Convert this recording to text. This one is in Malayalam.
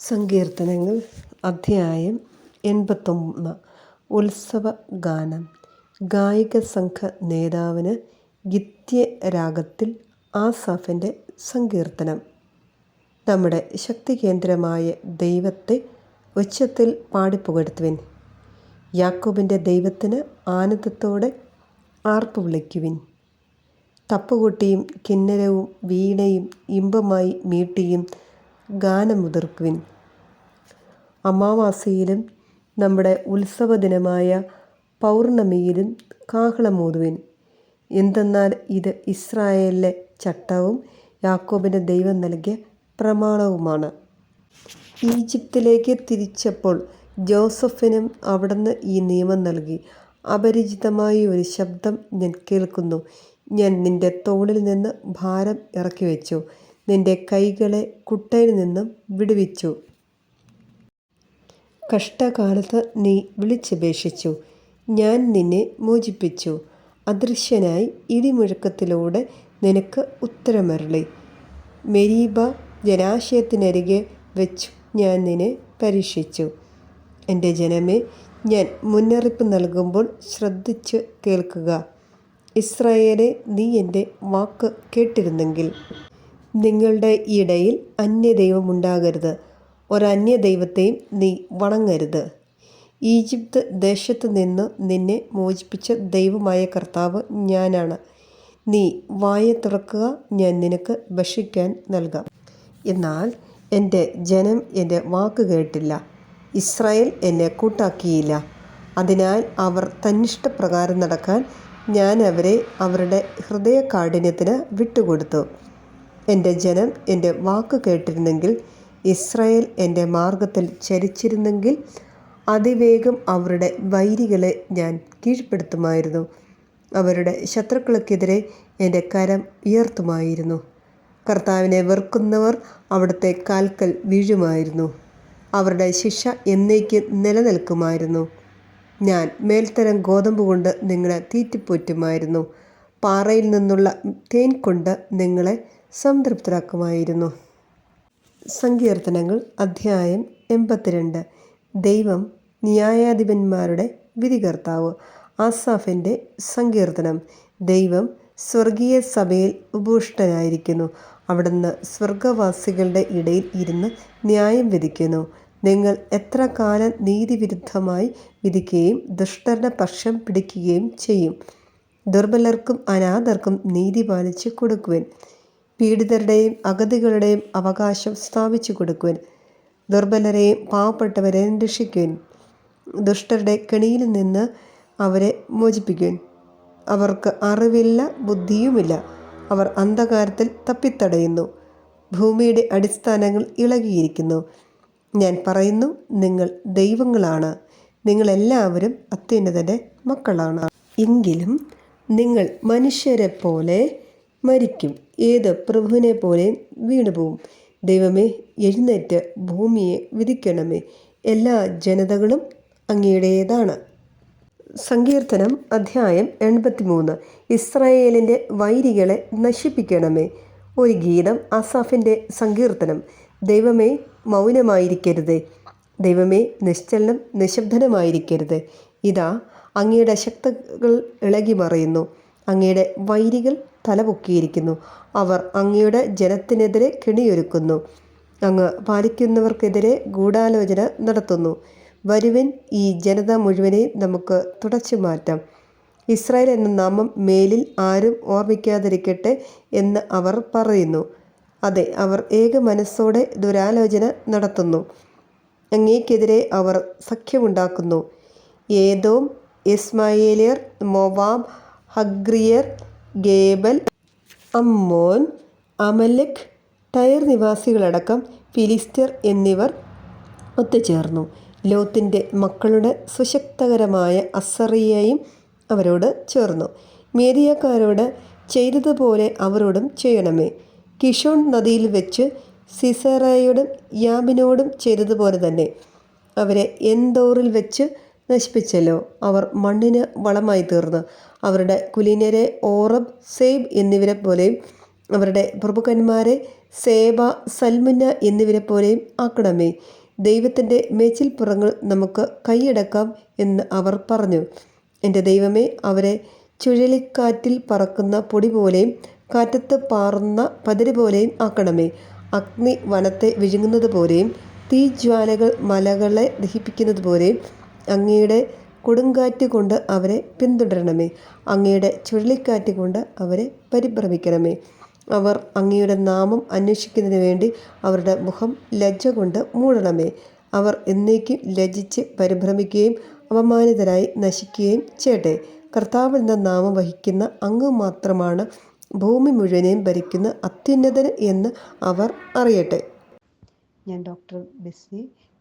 സങ്കീർത്തനങ്ങൾ അധ്യായം എൺപത്തൊന്ന്. ഉത്സവ ഗാനം. ഗായിക സംഘ നേതാവിന് ഗിത്യ രാഗത്തിൽ ആസാഫിന്റെ സങ്കീർത്തനം. നമ്മുടെ ശക്തി കേന്ദ്രമായ ദൈവത്തെ ഉച്ചത്തിൽ പാടിപ്പുകഴ്ത്തുവിൻ. യാക്കോബിന്റെ ദൈവത്തിന് ആനന്ദത്തോടെ ആർപ്പ് വിളിക്കുവിൻ തപ്പുകൊട്ടിയും കിന്നരവും വീണയും ഇമ്പമായി മീട്ടിയും ഗാനമുതിർക്കുവിൻ. അമാവാസിയിലും നമ്മുടെ ഉത്സവ ദിനമായ പൗർണമിയിലും കാഹളമൂതുവിൻ. എന്തെന്നാൽ ഇത് ഇസ്രായേലിലെ ചട്ടവും യാക്കോബിന്റെ ദൈവം നൽകിയ പ്രമാണവുമാണ്. ഈജിപ്തിലേക്ക് തിരിച്ചപ്പോൾ ജോസഫിനും അവിടുന്ന് ഈ നിയമം നൽകി. അപരിചിതമായ ഒരു ശബ്ദം ഞാൻ കേൾക്കുന്നു. ഞാൻ നിന്റെ തോളിൽ നിന്ന് ഭാരം ഇറക്കി വെച്ചു നിന്റെ കൈകളെ കുട്ടയിൽ നിന്നും വിടുവിച്ചു. കഷ്ടകാലത്ത് നീ വിളിച്ചപേക്ഷിച്ചു. ഞാൻ നിന്നെ മോചിപ്പിച്ചു. അദൃശ്യനായി ഇടിമുഴക്കത്തിലൂടെ നിനക്ക് ഉത്തരമരളി. മെരീബ ജലാശയത്തിനരികെ വെച്ചു ഞാൻ നിന്നെ പരീക്ഷിച്ചു. എന്റെ ജനമേ ഞാൻ മുന്നറിയിപ്പ് നൽകുമ്പോൾ ശ്രദ്ധിച്ച് കേൾക്കുക. ഇസ്രായേലെ നീ എന്റെ വാക്ക് കേട്ടിരുന്നെങ്കിൽ നിങ്ങളുടെ ഇടയിൽ അന്യദൈവമുണ്ടാകരുത്. ഒരന്യദൈവത്തെയും നീ വണങ്ങരുത്. ഈജിപ്ത് ദേശത്ത് നിന്ന് നിന്നെ മോചിപ്പിച്ച ദൈവമായ കർത്താവ് ഞാനാണ്. നീ വായ തുറക്കുക ഞാൻ നിനക്ക് ഭക്ഷിക്കാൻ നൽകാം. എന്നാൽ എന്റെ ജനം എന്റെ വാക്ക് കേട്ടില്ല. ഇസ്രായേൽ എന്നെ കൂട്ടാക്കിയില്ല. അതിനാൽ അവർ തന്നിഷ്ടപ്രകാരം നടക്കാൻ ഞാൻ അവരെ അവരുടെ ഹൃദയ കാഠിന്യത്തിന് വിട്ടുകൊടുത്തു. എന്റെ ജനം എന്റെ വാക്ക് കേട്ടിരുന്നെങ്കിൽ ഇസ്രായേൽ എന്റെ മാർഗത്തിൽ ചരിച്ചിരുന്നെങ്കിൽ അതിവേഗം അവരുടെ വൈരികളെ ഞാൻ കീഴ്പ്പെടുത്തുമായിരുന്നു. അവരുടെ ശത്രുക്കൾക്കെതിരെ എന്റെ കരം ഉയർത്തുമായിരുന്നു. കർത്താവിനെ വെറുക്കുന്നവർ അവിടുത്തെ കാൽക്കൽ വീഴുമായിരുന്നു. അവരുടെ ശിക്ഷ എന്നേക്ക് നിലനിൽക്കുമായിരുന്നു. ഞാൻ മേൽത്തരം ഗോതമ്പ് കൊണ്ട് നിങ്ങളെ തീറ്റിപ്പോറ്റുമായിരുന്നു. പാറയിൽ നിന്നുള്ള തേൻ കൊണ്ട് നിങ്ങളെ സംതൃപ്തരാക്കുമായിരുന്നു. സങ്കീർത്തനങ്ങൾ അധ്യായം എൺപത്തിരണ്ട്. ദൈവം ന്യായാധിപന്മാരുടെ വിധികർത്താവ്. ആസാഫിന്റെ സങ്കീർത്തനം. ദൈവം സ്വർഗീയ സഭയിൽ ഉപുഷ്ടനായിരിക്കുന്നു. അവിടുന്ന് സ്വർഗവാസികളുടെ ഇടയിൽ ഇരുന്ന് ന്യായം വിധിക്കുന്നു. നിങ്ങൾ എത്ര കാലം നീതിവിരുദ്ധമായി വിധിക്കുകയും ദുഷ്ടരുടെ പക്ഷം പിടിക്കുകയും ചെയ്യും. ദുർബലർക്കും അനാഥർക്കും നീതി പാലിച്ച് കൊടുക്കുവാൻ. പീഡിതരുടെയും അഗതികളുടെയും അവകാശം സ്ഥാപിച്ചു കൊടുക്കുവാൻ. ദുർബലരെയും പാവപ്പെട്ടവരെയും രക്ഷിക്കുവാൻ. ദുഷ്ടരുടെ കെണിയിൽ നിന്ന് അവരെ മോചിപ്പിക്കുവാൻ. അവർക്ക് അറിവില്ല ബുദ്ധിയുമില്ല. അവർ അന്ധകാരത്തിൽ തപ്പിത്തടയുന്നു. ഭൂമിയുടെ അടിസ്ഥാനങ്ങൾ ഇളകിയിരിക്കുന്നു. ഞാൻ പറയുന്നു നിങ്ങൾ ദൈവങ്ങളാണ്. നിങ്ങളെല്ലാവരും അത്യുന്നതന്റെ മക്കളാണ്. എങ്കിലും നിങ്ങൾ മനുഷ്യരെ പോലെ മരിക്കും. ഏത് പ്രഭുവിനെ പോലെ വീണുപോകും ദൈവമേ എഴുന്നേറ്റ് ഭൂമിയെ വിധിക്കണമേ. എല്ലാ ജനതകളും അങ്ങയുടേതാണ്. സങ്കീർത്തനം അധ്യായം എൺപത്തിമൂന്ന്. ഇസ്രായേലിന്റെ വൈരികളെ നശിപ്പിക്കണമേ. ഒരു ഗീതം അസാഫിന്റെ സങ്കീർത്തനം. ദൈവമേ മൗനമായിരിക്കരുത്. ദൈവമേ നിശ്ചലനം നിശബ്ദനമായിരിക്കരുത്. ഇതാ അങ്ങയുടെ ശക്തകൾ ഇളകി മറയുന്നു. അങ്ങയുടെ വൈരികൾ തലപൊക്കിയിരിക്കുന്നു. അവർ അങ്ങയുടെ ജനത്തിനെതിരെ കെണിയൊരുക്കുന്നു. അങ്ങ് പാലിക്കുന്നവർക്കെതിരെ ഗൂഢാലോചന നടത്തുന്നു. വരുവൻ ഈ ജനത മുഴുവനെയും നമുക്ക് തുടച്ചു മാറ്റാം. ഇസ്രായേൽ എന്ന നാമം മേലിൽ ആരും ഓർമ്മിക്കാതിരിക്കട്ടെ എന്ന് അവർ പറയുന്നു. അതെ അവർ ഏക മനസ്സോടെ ദുരാലോചന നടത്തുന്നു. അങ്ങേക്കെതിരെ അവർ സഖ്യമുണ്ടാക്കുന്നു. ഏതോം ഇസ്മായേലിയർ മൊവാബ് ഹഗ്രിയർ ഗേബൽ അമ്മോൻ അമലക് ടയർ നിവാസികളടക്കം ഫിലിസ്റ്റർ എന്നിവർ ഒത്തുചേർന്നു. ലോത്തിന്റെ മക്കളുടെ സുശക്തകരമായ അസറിയയും അവരോട് ചേർന്നു. മേരിയക്കാരോട് ചെയ്തതുപോലെ അവരോടും ചെയ്യണമേ. കിഷോൺ നദിയിൽ വെച്ച് സിസറയോടും യാബിനോടും ചെയ്തതുപോലെ തന്നെ. അവരെ എന്തോറിൽ വെച്ച് നശിപ്പിച്ചല്ലോ. അവർ മണ്ണിന് വളമായി തീർന്നു. അവരുടെ കുലീനരെ ഓറബ് സേബ് എന്നിവരെ പോലെയും അവരുടെ പ്രഭുക്കന്മാരെ സേബ സൽമുന്ന എന്നിവരെ പോലെയും ആക്കണമേ. ദൈവത്തിന്റെ മേച്ചിൽപ്പുറങ്ങൾ നമുക്ക് കൈയടക്കാം എന്ന് അവർ പറഞ്ഞു. എന്റെ ദൈവമേ അവരെ ചുഴലിക്കാറ്റിൽ പറക്കുന്ന പൊടി പോലെയും കാറ്റത്ത് പാറുന്ന പതിര് പോലെയും ആക്കണമേ. അഗ്നി വനത്തെ വിഴുങ്ങുന്നത് പോലെയും തീജ്വാലകൾ മലകളെ ദഹിപ്പിക്കുന്നത് പോലെയും അങ്ങയുടെ കൊടുങ്കാറ്റ് കൊണ്ട് അവരെ പിന്തുടരണമേ. അങ്ങയുടെ ചുഴലിക്കാറ്റ് കൊണ്ട് അവരെ പരിഭ്രമിക്കണമേ. അവർ അങ്ങയുടെ നാമം അന്വേഷിക്കുന്നതിന് വേണ്ടി അവരുടെ മുഖം ലജ്ജ കൊണ്ട് മൂടണമേ. അവർ എന്നേക്കും ലജ്ജിച്ച് പരിഭ്രമിക്കുകയും അപമാനിതരായി നശിക്കുകയും ചെയ്യട്ടെ. കർത്താവ് എന്ന നാമം വഹിക്കുന്ന അങ്ങ് മാത്രമാണ് ഭൂമി മുഴുവനെയും ഭരിക്കുന്ന അത്യുന്നതൻ എന്ന് അവർ അറിയട്ടെ. ഞാൻ ഡോക്ടർ ബെസ്സി